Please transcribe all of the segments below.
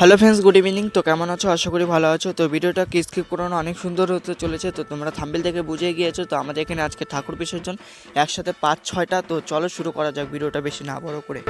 Hello friends, good evening. তো কেমন আছো? আশা করি ভালো আছো। তো ভিডিওটা কি স্কিপ করানো অনেক সুন্দর হতে চলেছে। তো তোমরা থাম্বেল থেকে বুঝে গিয়েছো। তো আমাদের এখানে আজকে ঠাকুর বিসর্জন একসাথে পাঁচ, ছয়টা। তো চলো শুরু করা যাক ভিডিওটা বেশি না বড় করে।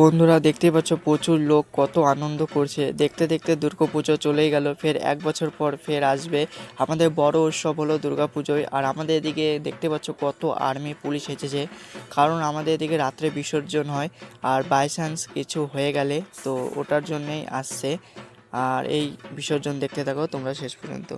বন্ধুরা দেখতে পাচ্ছ প্রচুর লোক কত আনন্দ করছে। দেখতে দেখতে দুর্গাপুজো চলেই গেল, ফের এক বছর পর ফের আসবে। আমাদের বড় উৎসব হলো দুর্গাপুজোয় আর আমাদের এদিকে দেখতে পাচ্ছ কত আর্মি পুলিশ এসেছে। কারণ আমাদের এদিকে রাত্রে বিসর্জন হয়, আর বাই চান্স কিছু হয়ে গেলে তো ওটার জন্যেই আসছে। আর এই বিসর্জন দেখতে থাকো, তোমরা শেষ পর্যন্ত।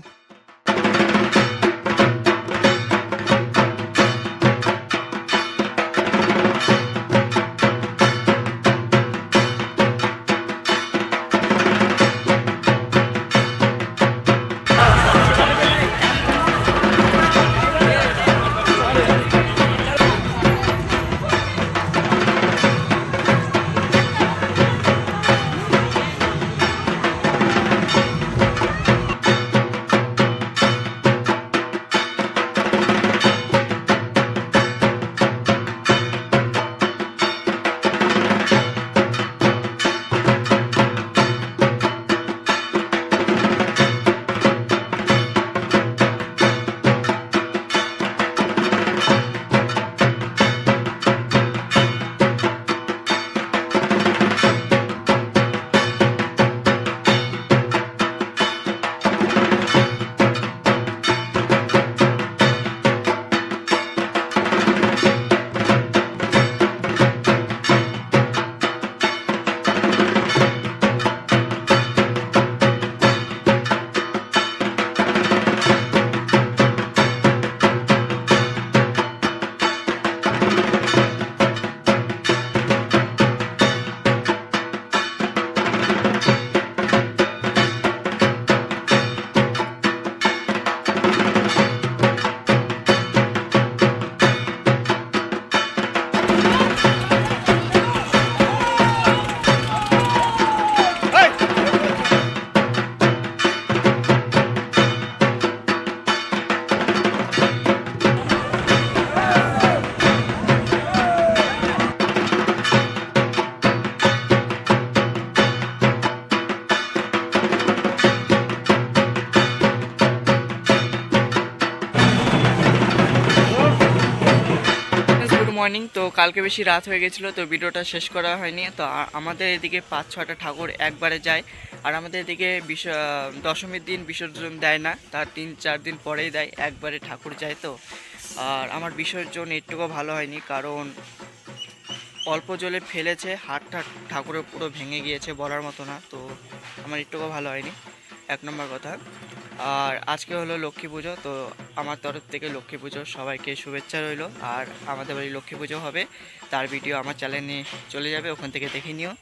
মর্নিং তো কালকে বেশি রাত হয়ে গেছিল, তো ভিডিওটা শেষ করা হয়নি। তো আমাদের এদিকে পাঁচ ছটা ঠাকুর একবারে যায়। আর আমাদের এদিকে বিস দশমীর দিন বিসর্জন দেয় না, তার তিন, চার দিন পরেই দেয়, একবারে ঠাকুর যায় তো। আর আমার বিসর্জন একটুকু ভালো হয়নি, কারণ অল্প জলে ফেলেছে, হাতটা ঠাকুরের পুরো ভেঙে গিয়েছে বলার মতো না, তো আমার একটুকু ভালো হয়নি, এক নম্বর কথা। আর আজকে হলো লক্ষ্মী পুজো, তো আমার তরফ থেকে লক্ষ্মী পুজোর সবাইকে শুভেচ্ছা রইল। আর আমাদের বাড়ি লক্ষ্মী পুজো হবে। তার ভিডিও আমার চ্যানেলে চলে যাবে, ওখান থেকে দেখে নিও।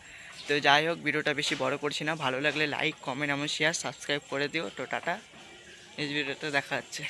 তো যাই হোক, ভিডিওটা বেশি বড় করছি না। ভালো লাগলে লাইক কমেন্ট এবং শেয়ার সাবস্ক্রাইব করে দিও। তো টাটা। এই ভিডিওটা দেখা যাচ্ছে।